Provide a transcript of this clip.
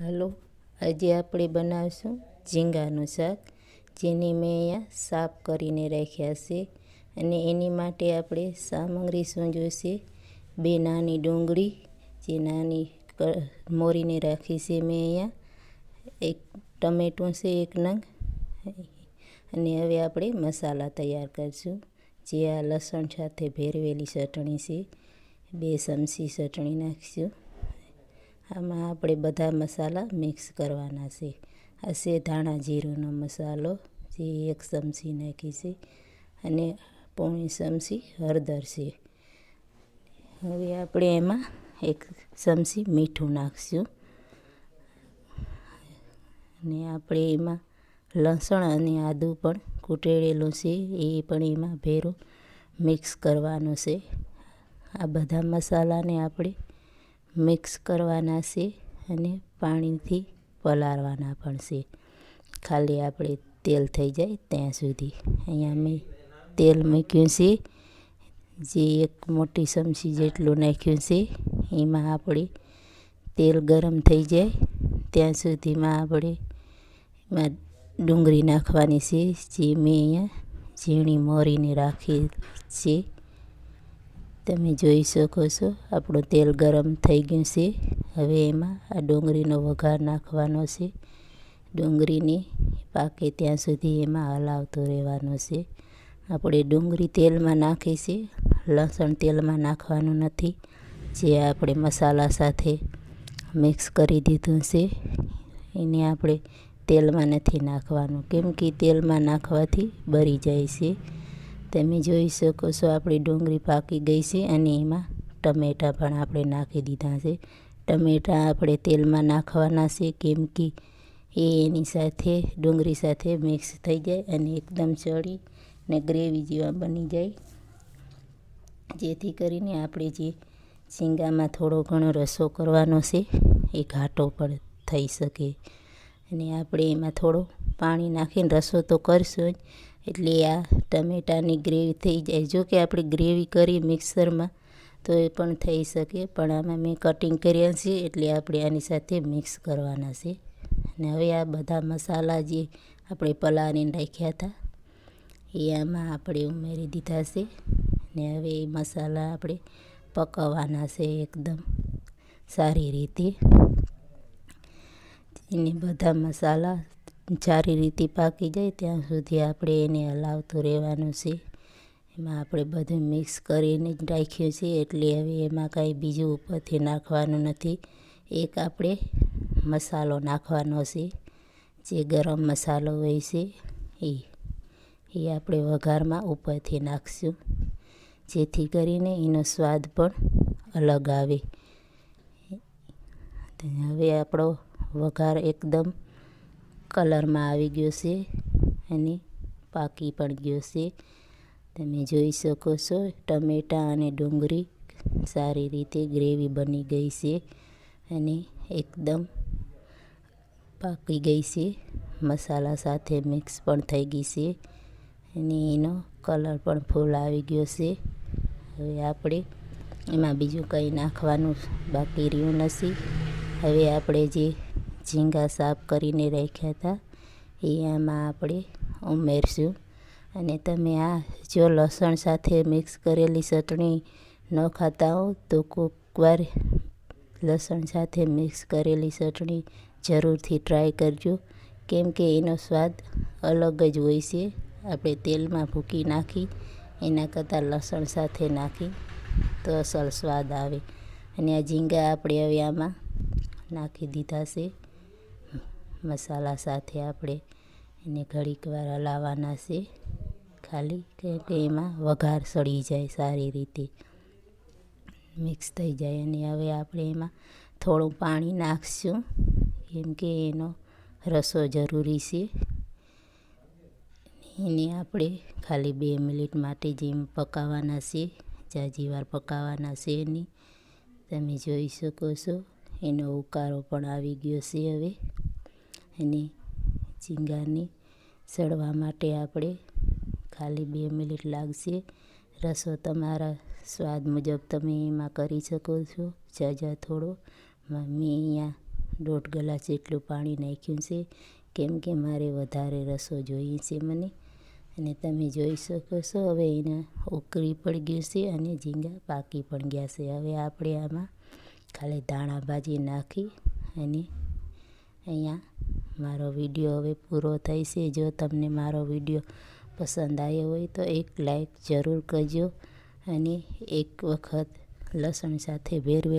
હાલો, આજે આપણે બનાવીશું ઝીંગાનું શાક, જેને મેં અહીંયા સાફ કરીને રાખ્યા છે અને એની માટે આપણે સામગ્રી શું જોઈશે બે નાની ડુંગળી, જે નાની મોરીને રાખી છે મેં અહીંયા. એક ટમેટું છે, એક નંગ. અને હવે આપણે મસાલા તૈયાર કરીશું, જે આ લસણ સાથે ભેરવેલી ચટણી છે. બે ચમચી ચટણી નાખીશું. આમાં આપણે બધા મસાલા મિક્સ કરવાના છે. આ છે ધાણા જીરુંનો મસાલો, જે એક ચમચી નાખી છે અને પોણી ચમચી હળદર છે. હવે આપણે એમાં એક ચમચી મીઠું નાખીશું. અને આપણે એમાં લસણ અને આદું પણ કૂટેડેલું છે, એ પણ એમાં ભેરું મિક્સ કરવાનું છે. આ બધા મસાલાને આપણે મિક્સ કરવાના છે અને પાણીથી પલાળવાના પણ છે. ખાલી આપણે તેલ થઈ જાય ત્યાં સુધી. અહીંયા મેં તેલ મૂક્યું છે. જે એક મોટી ચમચી જેટલું નાખ્યું છે, એમાં આપણે તેલ ગરમ થઈ જાય. ત્યાં સુધીમાં આપણે એમાં ડુંગળી નાખવાની છે, જે મેં અહીંયા ઝીણી મોરીને રાખી છે. તમે જોઈ શકો છો, આપણું તેલ ગરમ થઈ ગયું છે. હવે એમાં આ ડુંગળીનો વઘાર નાખવાનો છે. ડુંગળીની પાકે ત્યાં સુધી એમાં હલાવતો રહેવાનો છે. આપણે ડુંગળી તેલમાં નાખી છે. લસણ તેલમાં નાખવાનું નથી. જે આપણે મસાલા સાથે મિક્સ કરી દીધું છે, એને આપણે તેલમાં નથી નાખવાનું. કેમ કે તેલમાં નાખવાથી બળી જાય છે. તમે જોઈ શકો છો આપણી ડુંગળી પાકી ગઈ છે અને એમાં ટમેટાં પણ આપણે નાખી દીધા છે. ટમેટાં આપણે તેલમાં નાખવાના છે કેમ કે એ એની સાથે ડુંગળી સાથે મિક્સ થઈ જાય અને એકદમ ચડી ને ગ્રેવી જેવા બની જાય. જેથી કરીને આપણે જે શીંગામાં થોડો ઘણો રસો કરવાનો છે એ ઘાટો પણ થઈ શકે. અને આપણે એમાં થોડો પાણી નાખીને રસો તો કરશું જ એટલે આ ટમેટાની ગ્રેવી થઈ જાય. જો કે આપણે ગ્રેવી કરી મિક્સરમાં, તો એ પણ થઈ શકે. પણ આમાં મેં કટિંગ કર્યા છે, એટલે આપણે આની સાથે મિક્સ કરવાના છે. અને હવે આ બધા મસાલા જે આપણે પલાળીને રાખ્યા હતા, એ આમાં આપણે ઉમેરી દીધા છે. ને હવે એ મસાલા આપણે પકવવાના છે એકદમ સારી રીતે. એને બધા મસાલા સારી રીતે પાકી જાય ત્યાં સુધી આપણે એને હલાવતું રહેવાનું છે. એમાં આપણે બધું મિક્સ કરીને જ રાખ્યું છે એટલે હવે એમાં કાંઈ બીજું ઉપરથી નાખવાનું નથી. એક આપણે મસાલો નાખવાનો છે. જે ગરમ મસાલો હોય છે એ એ આપણે વઘારમાં ઉપરથી નાખીશું. જેથી કરીને એનો સ્વાદ પણ અલગ આવે. હવે આપણો વઘાર એકદમ કલરમાં આવી ગયો છે. અને પાકી પણ ગયો છે. તમે જોઈ શકો છો, ટમેટાં અને ડુંગળી સારી રીતે ગ્રેવી બની ગઈ છે. અને એકદમ પાકી ગઈ છે. મસાલા સાથે મિક્સ પણ થઈ ગઈ છે. અને એનો કલર પણ ફૂલ આવી ગયો છે. હવે આપણે એમાં બીજું કંઈ નાખવાનું બાકી રહ્યું નથી. હવે આપણે જે ઝીંગા સાફ કરીને રાખ્યા હતા. એ આમાં આપણે ઉમેરશું. અને તમે આ જો લસણ સાથે મિક્સ કરેલી ચટણી ન ખાતા હો, તો કોઈક વાર લસણ સાથે મિક્સ કરેલી ચટણી જરૂરથી ટ્રાય કરજો. કેમ કે એનો સ્વાદ અલગ જ હોય છે. આપણે તેલમાં ભૂકી નાખી, એના કરતાં લસણ સાથે નાખી તો અસલ સ્વાદ આવે. અને આ ઝીંગા આપણે હવે આમાં નાખી દીધા છે. મસાલા સાથે આપણે એને ઘડીક વાર હલાવવાના છે. ખાલી કે એમાં વઘાર સડી જાય સારી રીતે. મિક્સ થઈ જાય અને હવે આપણે એમાં થોડું પાણી નાખીશું. કેમ કે એનો રસો જરૂરી છે. એને આપણે ખાલી બે મિનિટ માટે જેમ પકાવવાના છે જાજી વાર પકાવવાના છે એની. તમે જોઈ શકો છો, એનો ઉકારો પણ આવી ગયો છે હવે. અને ઝીંગાની સડવા માટે આપણે ખાલી બે મિનિટ લાગશે. રસો તમારા સ્વાદ મુજબ તમે એમાં કરી શકો છો. ઝાઝા થોડો. મેં અહીંયા દોઢ ગ્લાસ જેટલું પાણી નાખ્યું છે. કેમ કે મારે વધારે રસો જોઈએ છે મને. અને તમે જોઈ શકો છો, હવે એને ઉકળી પણ ગયું છે અને ઝીંગા પાકી પણ ગયા છે. હવે આપણે આમાં ખાલી ધાણા ભાજી નાખી અને અહીંયા મારો વીડિયો હવે પૂરો થાય છે. જો તમને મારો વીડિયો પસંદ આવ્યો હોય તો એક લાઈક જરૂર કરજો અને એક વખત લસણ સાથે ભેરવેલ